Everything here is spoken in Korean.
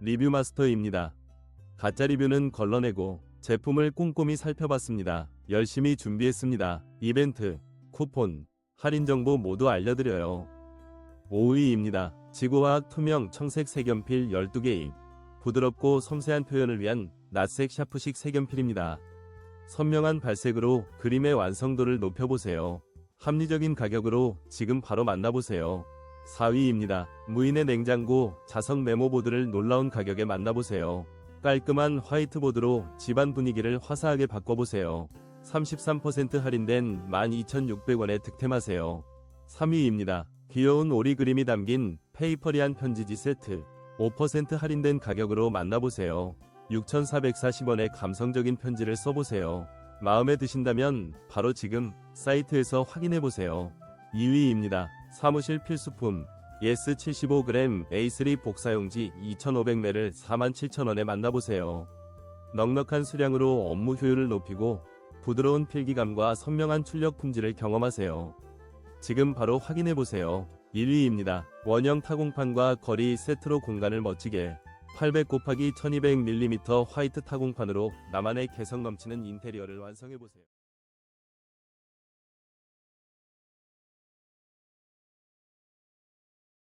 리뷰 마스터입니다. 가짜 리뷰는 걸러내고 제품을 꼼꼼히 살펴봤습니다. 열심히 준비했습니다. 이벤트, 쿠폰, 할인 정보 모두 알려드려요. 5위입니다. 지구화학 투명 청색 색연필 12개입. 부드럽고 섬세한 표현을 위한 낯색 샤프식 색연필입니다. 선명한 발색으로 그림의 완성도를 높여보세요. 합리적인 가격으로 지금 바로 만나보세요. 4위입니다. 무인의 냉장고 자석 메모보드를 놀라운 가격에 만나보세요. 깔끔한 화이트보드로 집안 분위기를 화사하게 바꿔보세요. 33% 할인된 12,600원에 득템하세요. 3위입니다. 귀여운 오리 그림이 담긴 페이퍼리한 편지지 세트. 5% 할인된 가격으로 만나보세요. 6,440원의 감성적인 편지를 써보세요. 마음에 드신다면 바로 지금 사이트에서 확인해보세요. 2위입니다. 사무실 필수품 예스 75g A3 복사용지 2,500매를 47,000원에 만나보세요. 넉넉한 수량으로 업무 효율을 높이고 부드러운 필기감과 선명한 출력 품질을 경험하세요. 지금 바로 확인해보세요. 1위입니다. 원형 타공판과 거리 세트로 공간을 멋지게 800 곱하기 1200mm 화이트 타공판으로 나만의 개성 넘치는 인테리어를 완성해보세요.